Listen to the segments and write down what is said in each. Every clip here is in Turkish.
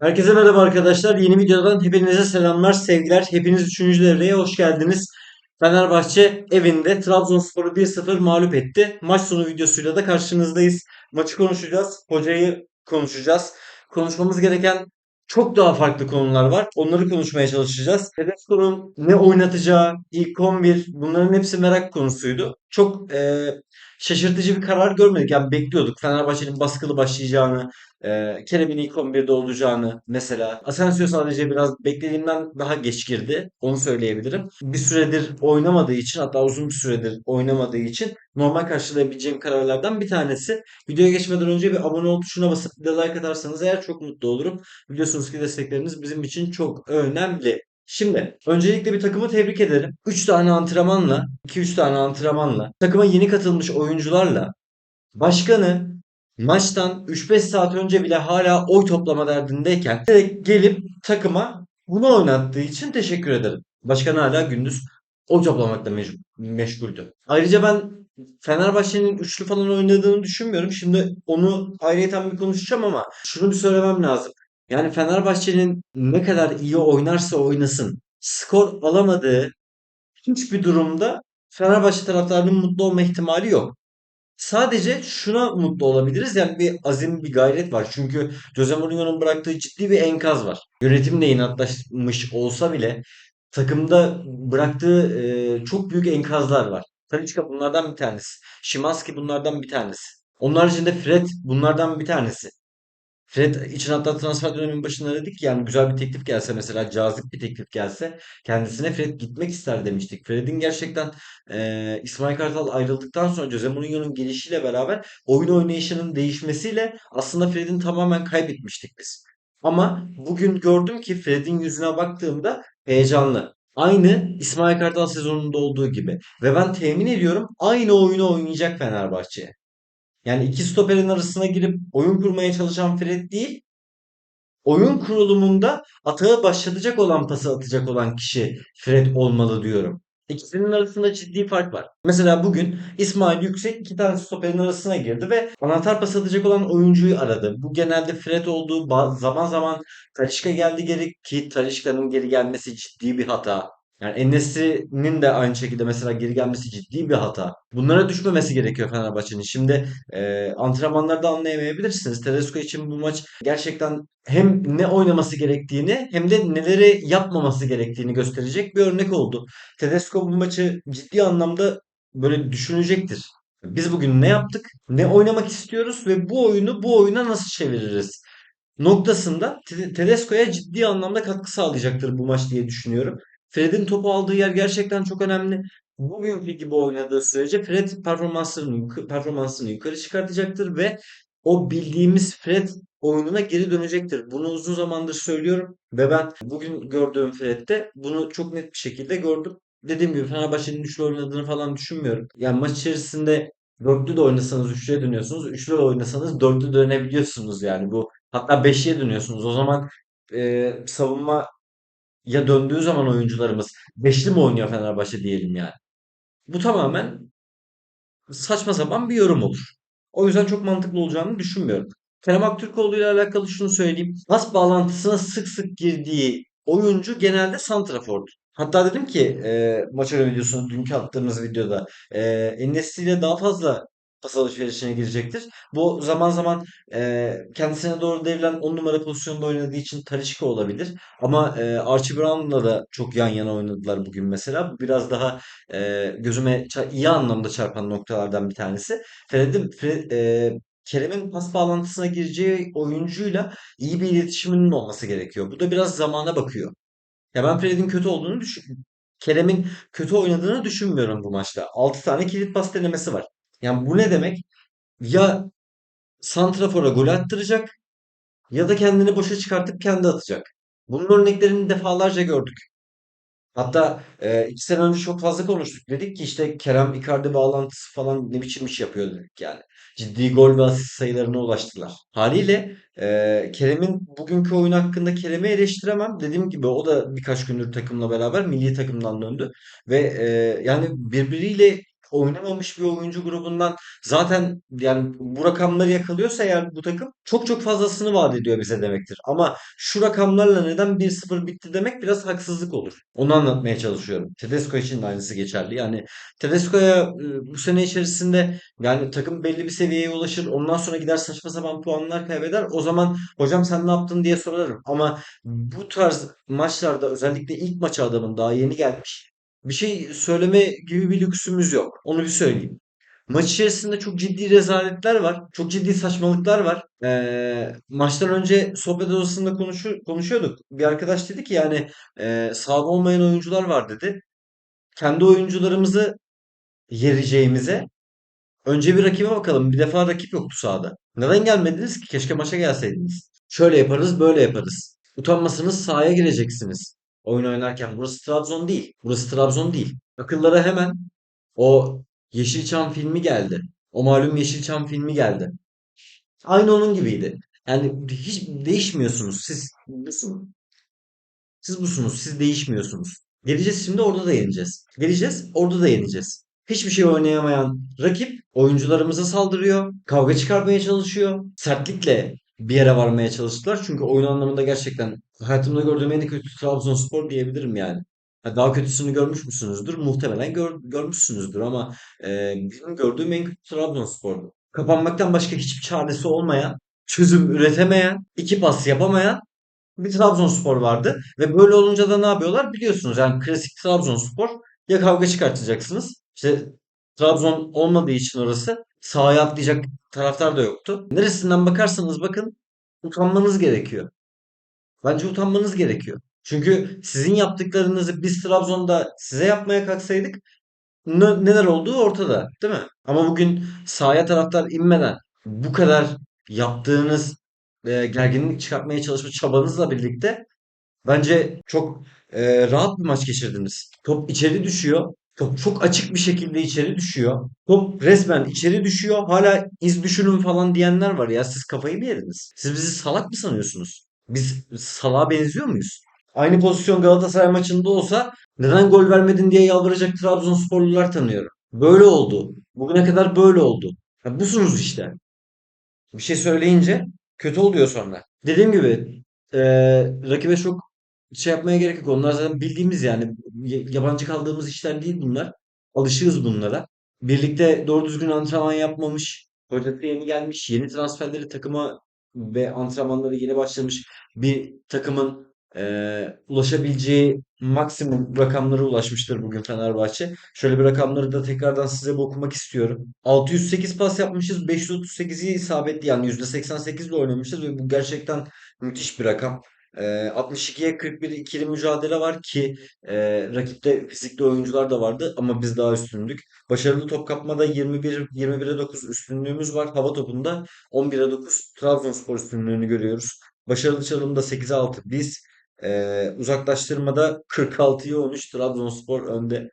Herkese merhaba arkadaşlar. Yeni videodan hepinize selamlar, sevgiler. Hepiniz 3. devreye hoş geldiniz. Fenerbahçe evinde Trabzonspor'u 1-0 mağlup etti. Maç sonu videosuyla da karşınızdayız. Maçı konuşacağız, hocayı konuşacağız. Konuşmamız gereken çok daha farklı konular var. Onları konuşmaya çalışacağız. Tedesco'nun ne oynatacağı, ilk 11 bunların hepsi merak konusuydu. Çok e, şaşırtıcı bir karar görmedik. Yani bekliyorduk Fenerbahçe'nin baskılı başlayacağını, e, Kerem'in ilk 11'de olacağını mesela. Asensio sadece biraz beklediğimden daha geç girdi. Onu söyleyebilirim. Bir süredir oynamadığı için hatta uzun bir süredir oynamadığı için normal karşılayabileceğim kararlardan bir tanesi. Videoya geçmeden önce bir abone ol tuşuna basıp bir de like atarsanız eğer çok mutlu olurum. Biliyorsunuz ki destekleriniz bizim için çok önemli. Şimdi öncelikle bir takımı tebrik ederim. 3 tane antrenmanla, 2-3 tane antrenmanla, takıma yeni katılmış oyuncularla başkanı maçtan 3-5 saat önce bile hala oy toplama derdindeyken direkt gelip takıma bunu oynattığı için teşekkür ederim. Başkan hala gündüz oy toplamakla meş- meşguldü. Ayrıca ben Fenerbahçe'nin üçlü falan oynadığını düşünmüyorum. Şimdi onu ayrıyeten bir konuşacağım ama şunu bir söylemem lazım. Yani Fenerbahçe'nin ne kadar iyi oynarsa oynasın skor alamadığı hiçbir durumda Fenerbahçe taraftarının mutlu olma ihtimali yok. Sadece şuna mutlu olabiliriz. Yani bir azim, bir gayret var. Çünkü Jose Mourinho'nun bıraktığı ciddi bir enkaz var. Yönetimle inatlaşmış olsa bile takımda bıraktığı e, çok büyük enkazlar var. Talisca bunlardan bir tanesi. Szymański bunlardan bir tanesi. Onun haricinde Fred bunlardan bir tanesi. Fred için hatta transfer döneminin başında dedik ki yani güzel bir teklif gelse mesela cazip bir teklif gelse kendisine Fred gitmek ister demiştik. Fred'in gerçekten e, İsmail Kartal ayrıldıktan sonra Jose Mourinho'nun gelişiyle beraber oyun oynayışının değişmesiyle aslında Fred'in tamamen kaybetmiştik biz. Ama bugün gördüm ki Fred'in yüzüne baktığımda heyecanlı. Aynı İsmail Kartal sezonunda olduğu gibi. Ve ben temin ediyorum aynı oyunu oynayacak Fenerbahçe. Yani iki stoperin arasına girip oyun kurmaya çalışan Fred değil, oyun kurulumunda atağı başlatacak olan pası atacak olan kişi Fred olmalı diyorum. İkisinin arasında ciddi fark var. Mesela bugün İsmail Yüksek iki tane stoperin arasına girdi ve anahtar pas atacak olan oyuncuyu aradı. Bu genelde Fred olduğu zaman zaman Talisca geldi geri ki Talisca'nın geri gelmesi ciddi bir hata. Yani En-Nesyri'nin de aynı şekilde mesela geri gelmesi ciddi bir hata. Bunlara düşmemesi gerekiyor Fenerbahçe'nin. Şimdi e, antrenmanlarda anlayamayabilirsiniz. Tedesco için bu maç gerçekten hem ne oynaması gerektiğini hem de neleri yapmaması gerektiğini gösterecek bir örnek oldu. Tedesco bu maçı ciddi anlamda böyle düşünecektir. Biz bugün ne yaptık? Ne oynamak istiyoruz ve bu oyunu bu oyuna nasıl çeviririz? Noktasında Te- Tedesco'ya ciddi anlamda katkı sağlayacaktır bu maç diye düşünüyorum. Fred'in topu aldığı yer gerçekten çok önemli. Bugünkü gibi oynadığı sürece Fred performansını, performansını yukarı çıkartacaktır ve o bildiğimiz Fred oyununa geri dönecektir. Bunu uzun zamandır söylüyorum ve ben bugün gördüğüm Fred'de bunu çok net bir şekilde gördüm. Dediğim gibi Fenerbahçe'nin üçlü oynadığını falan düşünmüyorum. Yani maç içerisinde dörtlü de oynasanız üçlüye dönüyorsunuz. Üçlü de oynasanız dörtlü dönebiliyorsunuz yani. Bu hatta beşliye dönüyorsunuz. O zaman e, savunma ya döndüğü zaman oyuncularımız beşli mi oynuyor Fenerbahçe diyelim yani. Bu tamamen saçma sapan bir yorum olur. O yüzden çok mantıklı olacağını düşünmüyorum. Kerem Aktürkoğlu ile alakalı şunu söyleyeyim. Pas bağlantısına sık sık girdiği oyuncu genelde santrafordu. Hatta dedim ki e, maç videosunu dünkü attığımız videoda e, En-Nesyri ile daha fazla pas alışverişine girecektir. Bu zaman zaman e, kendisine doğru devrilen 10 numara pozisyonda oynadığı için Talisca olabilir. Ama e, Archie Brown'la da çok yan yana oynadılar bugün mesela. Bu biraz daha e, gözüme iyi anlamda çarpan noktalardan bir tanesi. Fred'in Fred, e, Kerem'in pas bağlantısına gireceği oyuncuyla iyi bir iletişiminin olması gerekiyor. Bu da biraz zamana bakıyor. Ya ben Fred'in kötü olduğunu düşün Kerem'in kötü oynadığını düşünmüyorum bu maçta. 6 tane kilit pas denemesi var. Yani bu ne demek? Ya santrafora gol attıracak ya da kendini boşa çıkartıp kendi atacak. Bunun örneklerini defalarca gördük. Hatta e, iki sene önce çok fazla konuştuk. Dedik ki işte Kerem Icardi bağlantısı falan ne biçim iş yapıyor dedik yani. Ciddi gol ve asist sayılarına ulaştılar. Haliyle e, Kerem'in bugünkü oyun hakkında Kerem'i eleştiremem. Dediğim gibi o da birkaç gündür takımla beraber milli takımdan döndü. Ve e, yani birbiriyle oynamamış bir oyuncu grubundan zaten yani bu rakamları yakalıyorsa eğer bu takım çok çok fazlasını vaat ediyor bize demektir. Ama şu rakamlarla neden 1-0 bitti demek biraz haksızlık olur. Onu anlatmaya çalışıyorum. Tedesco için de aynısı geçerli. Yani Tedesco'ya e, bu sene içerisinde yani takım belli bir seviyeye ulaşır. Ondan sonra gider saçma sapan puanlar kaybeder. O zaman hocam sen ne yaptın diye sorarım. Ama bu tarz maçlarda özellikle ilk maça adamın daha yeni gelmiş. Bir şey söyleme gibi bir lüksümüz yok. Onu bir söyleyeyim. Maç içerisinde çok ciddi rezaletler var. Çok ciddi saçmalıklar var. Ee, maçtan önce sohbet odasında konuşu, konuşuyorduk. Bir arkadaş dedi ki yani e, sahada olmayan oyuncular var dedi. Kendi oyuncularımızı yereceğimize önce bir rakibe bakalım. Bir defa rakip yoktu sahada. Neden gelmediniz ki? Keşke maça gelseydiniz. Şöyle yaparız, böyle yaparız. Utanmasanız sahaya gireceksiniz. Oyun oynarken. Burası Trabzon değil. Burası Trabzon değil. Akıllara hemen o Yeşilçam filmi geldi. O malum Yeşilçam filmi geldi. Aynı onun gibiydi. Yani hiç değişmiyorsunuz. Siz busunuz. Siz busunuz. Siz değişmiyorsunuz. Geleceğiz şimdi orada da yeneceğiz. Geleceğiz orada da yeneceğiz. Hiçbir şey oynayamayan rakip oyuncularımıza saldırıyor. Kavga çıkarmaya çalışıyor. Sertlikle bir yere varmaya çalıştılar. Çünkü oyun anlamında gerçekten hayatımda gördüğüm en kötü Trabzonspor diyebilirim yani. Ha, Daha kötüsünü görmüş müsünüzdür? Muhtemelen gör- görmüşsünüzdür ama e, benim gördüğüm en kötü Trabzonspor'du. Kapanmaktan başka hiçbir çaresi olmayan, çözüm üretemeyen, iki pas yapamayan bir Trabzonspor vardı. Ve böyle olunca da ne yapıyorlar? Biliyorsunuz yani klasik Trabzonspor ya kavga çıkartacaksınız. İşte Trabzon olmadığı için orası sahaya atlayacak taraftar da yoktu. Neresinden bakarsanız bakın utanmanız gerekiyor. Bence utanmanız gerekiyor. Çünkü sizin yaptıklarınızı biz Trabzon'da size yapmaya kalksaydık ne- neler olduğu ortada, değil mi? Ama bugün sahaya taraftar inmeden bu kadar yaptığınız e, gerginlik çıkartmaya çalışma çabanızla birlikte bence çok e, rahat bir maç geçirdiniz. Top içeri düşüyor. Top çok açık bir şekilde içeri düşüyor. Top resmen içeri düşüyor. Hala iz düşürün falan diyenler var ya. Siz kafayı mı yediniz? Siz bizi salak mı sanıyorsunuz? Biz salağa benziyor muyuz? Aynı pozisyon Galatasaray maçında olsa neden gol vermedin diye yalvaracak Trabzonsporlular tanıyorum. Böyle oldu. Bugüne kadar böyle oldu. Ya busunuz işte. Bir şey söyleyince kötü oluyor sonra. Dediğim gibi eee rakibe çok şey yapmaya gerek yok. Onlar zaten bildiğimiz yani yabancı kaldığımız işler değil bunlar. Alışığız bunlara. Birlikte doğru düzgün antrenman yapmamış. Hocası yeni gelmiş. Yeni transferleri takıma ve antrenmanları yeni başlamış bir takımın eee, ulaşabileceği maksimum rakamlara ulaşmıştır bugün Fenerbahçe. Şöyle bir rakamları da tekrardan size bir okumak istiyorum. 608 pas yapmışız. 538'i isabetli yani %88 ile oynamışız ve bu gerçekten müthiş bir rakam. Ee, 62'ye 41 ikili mücadele var ki e, rakipte fizikli oyuncular da vardı ama biz daha üstündük. Başarılı top kapmada 21 21'e 9 üstünlüğümüz var. Hava topunda 11'e 9 Trabzonspor üstünlüğünü görüyoruz. Başarılı çalımda 8'e 6 biz. Ee, uzaklaştırmada 46'ya 13 Trabzonspor önde.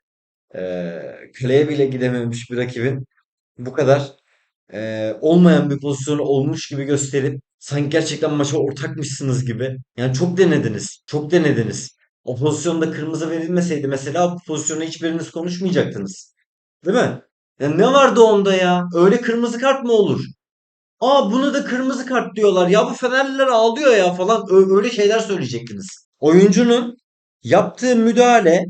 Ee, kaleye bile gidememiş bir rakibin bu kadar e, olmayan bir pozisyonu olmuş gibi gösterip sanki gerçekten maça ortakmışsınız gibi. Yani çok denediniz. Çok denediniz. O pozisyonda kırmızı verilmeseydi mesela bu pozisyonu hiçbiriniz konuşmayacaktınız. Değil mi? Ya ne vardı onda ya? Öyle kırmızı kart mı olur? Aa bunu da kırmızı kart diyorlar. Ya bu Fenerliler ağlıyor ya falan. Öyle şeyler söyleyecektiniz. Oyuncunun yaptığı müdahale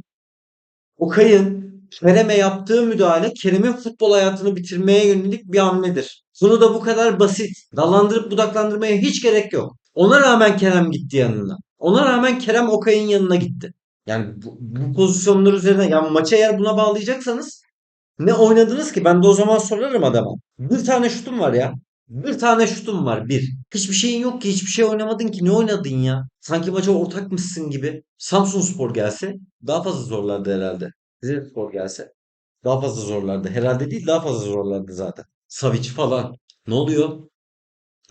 Okay'ın Kerem'e yaptığı müdahale Kerem'in futbol hayatını bitirmeye yönelik bir hamledir. Bunu da bu kadar basit. Dallandırıp budaklandırmaya hiç gerek yok. Ona rağmen Kerem gitti yanına. Ona rağmen Kerem Okay'ın yanına gitti. Yani bu, bu pozisyonlar üzerine yani maçı eğer buna bağlayacaksanız ne oynadınız ki? Ben de o zaman sorarım adama. Bir tane şutum var ya. Bir tane şutum var. Bir. Hiçbir şeyin yok ki. Hiçbir şey oynamadın ki. Ne oynadın ya? Sanki maça ortakmışsın gibi. Samsunspor gelse daha fazla zorlardı herhalde. Rizeспor gelse daha fazla zorlardı. Herhalde değil daha fazla zorlardı zaten. Savic falan. Ne oluyor?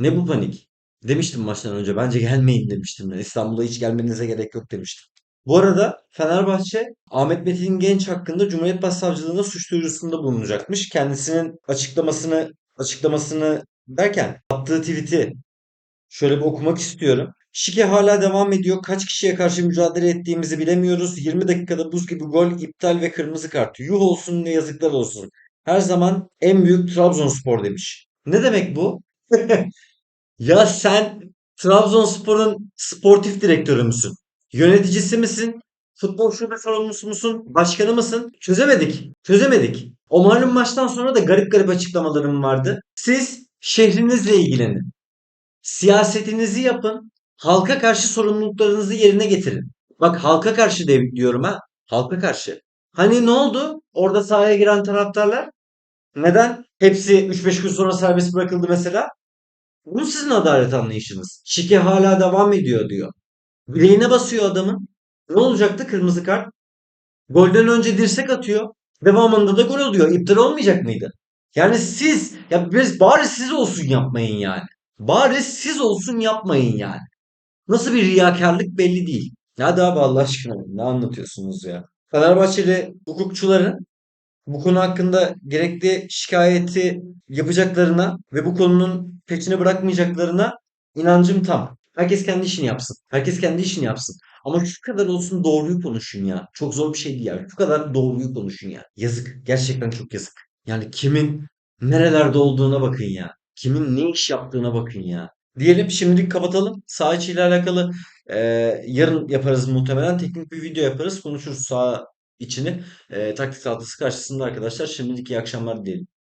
Ne bu panik? Demiştim maçtan önce. Bence gelmeyin demiştim. İstanbul'a hiç gelmenize gerek yok demiştim. Bu arada Fenerbahçe Ahmet Metin Genç hakkında Cumhuriyet Başsavcılığına suç duyurusunda bulunacakmış. Kendisinin açıklamasını açıklamasını derken attığı tweet'i şöyle bir okumak istiyorum. Şike hala devam ediyor. Kaç kişiye karşı mücadele ettiğimizi bilemiyoruz. 20 dakikada buz gibi gol, iptal ve kırmızı kart. Yuh olsun ne yazıklar olsun. Her zaman en büyük Trabzonspor demiş. Ne demek bu? Ya sen Trabzonspor'un sportif direktörü müsün? Yöneticisi misin? Futbol şube sorumlusu musun? Başkanı mısın? Çözemedik. Çözemedik. O malum maçtan sonra da garip garip açıklamalarım vardı. Siz şehrinizle ilgilenin. Siyasetinizi yapın. Halka karşı sorumluluklarınızı yerine getirin. Bak halka karşı diyorum ha. Halka karşı. Hani ne oldu? Orada sahaya giren taraftarlar? Neden? Hepsi 3-5 gün sonra serbest bırakıldı mesela. Bu sizin adalet anlayışınız. Şike hala devam ediyor diyor. Bileğine basıyor adamın. Ne olacaktı kırmızı kart? Golden önce dirsek atıyor. Devamında da gol oluyor. İptal olmayacak mıydı? Yani siz ya biz bari siz olsun yapmayın yani. Bari siz olsun yapmayın yani. Nasıl bir riyakarlık belli değil. Hadi abi Allah aşkına ne anlatıyorsunuz ya? Fenerbahçeli hukukçuların bu konu hakkında gerekli şikayeti yapacaklarına ve bu konunun peşini bırakmayacaklarına inancım tam. Herkes kendi işini yapsın. Herkes kendi işini yapsın. Ama şu kadar olsun doğruyu konuşun ya. Çok zor bir şey değil ya. Şu kadar doğruyu konuşun ya. Yazık. Gerçekten çok yazık. Yani kimin nerelerde olduğuna bakın ya. Kimin ne iş yaptığına bakın ya. Diyelim şimdilik kapatalım. Sağ içiyle alakalı e, yarın yaparız muhtemelen. Teknik bir video yaparız. Konuşuruz sağ içini. E, taktik tahtası karşısında arkadaşlar. Şimdilik iyi akşamlar diyelim.